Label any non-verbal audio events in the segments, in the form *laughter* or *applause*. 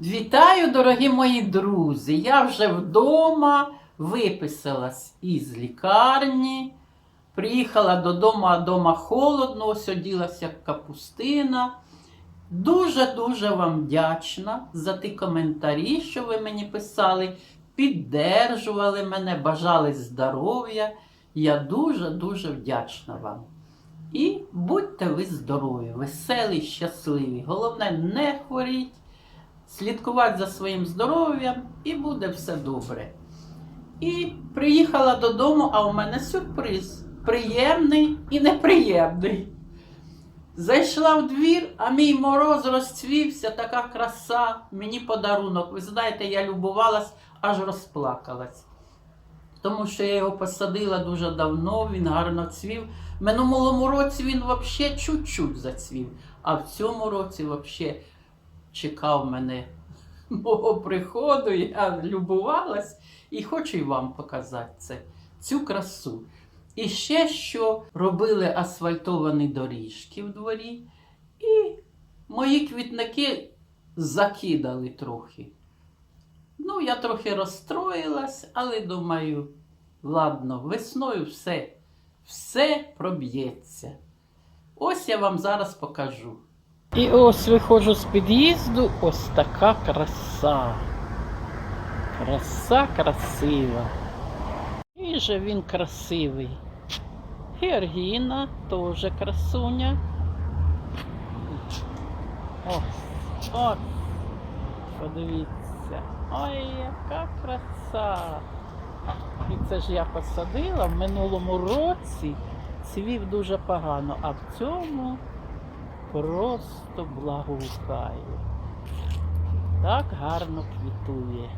Вітаю, дорогі мої друзі! Я вже вдома виписалась із лікарні. Приїхала додому, а вдома холодно, ось як капустина. Дуже-дуже вам вдячна за ті коментарі, що ви мені писали, піддержували мене, бажали здоров'я. Я дуже-дуже вдячна вам. І будьте ви здорові, веселі, щасливі. Головне, не хворіть, слідкувати за своїм здоров'ям і буде все добре. І приїхала додому, а у мене сюрприз. Приємний і неприємний. Зайшла в двір, а мій мороз розцвівся, така краса, мені подарунок. Ви знаєте, я любувалась, аж розплакалась. Тому що я його посадила дуже давно, він гарно цвів. В минулому році він взагалі чуть-чуть зацвів, а в цьому році взагалі чекав мене *laughs* мого приходу, я любувалась і хочу і вам показати це, цю красу. І ще що робили асфальтовані доріжки в дворі, і мої квітники закидали трохи. Ну, я трохи розстроїлась, але думаю, ладно, весною все, все проб'ється. Ось я вам зараз покажу. І ось виходжу з під'їзду, ось така краса. Краса красива. І же він красивий. Георгіна теж красуня. Ось, ось. Подивіться. Ой, яка краса. І це ж я посадила в минулому році. Цвів дуже погано, а в цьому просто благоухає. Так гарно квітує.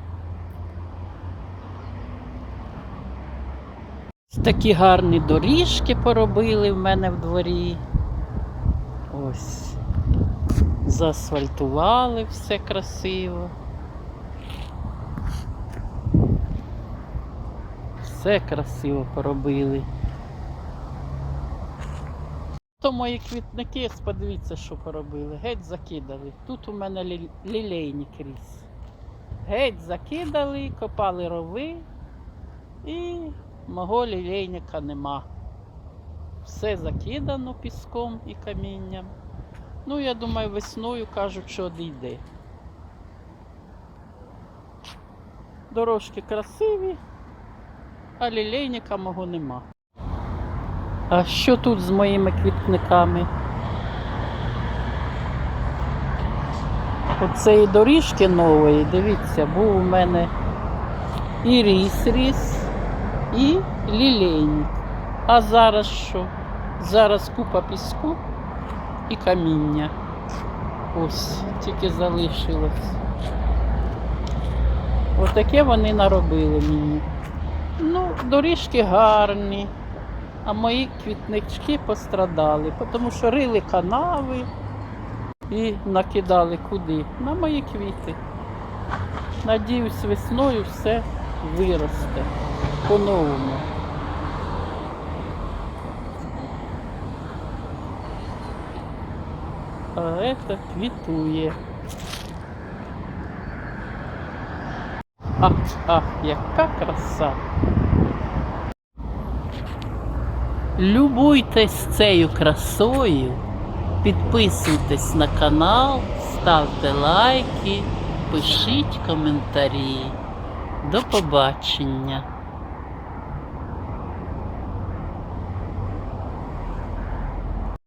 Такі гарні доріжки поробили в мене в дворі. Ось. Заасфальтували все красиво. Все красиво поробили. То мої квітники, подивіться, що поробили. Геть закидали. Тут у мене лі- лілейник ріс. Геть закидали, копали рови і мого лілейника нема. Все закидано піском і камінням. Ну, я думаю, весною кажуть, що одійде. Дорожки красиві, а лілейника мого нема. А що тут з моїми квітниками? Оцеї доріжки нової, дивіться, був у мене і ріс ріс, і лілейник. А зараз що? Зараз купа піску і каміння. Ось, тільки залишилось. Отаке вони наробили мені. Ну, доріжки гарні, а мої квітнички пострадали, тому що рили канави і накидали куди? На мої квіти. Надіюсь, весною все виросте по-новому. А это квітує. Ах, ах, яка краса! Любуйтесь цією красою, підписуйтесь на канал, ставте лайки, пишіть коментарі. До побачення!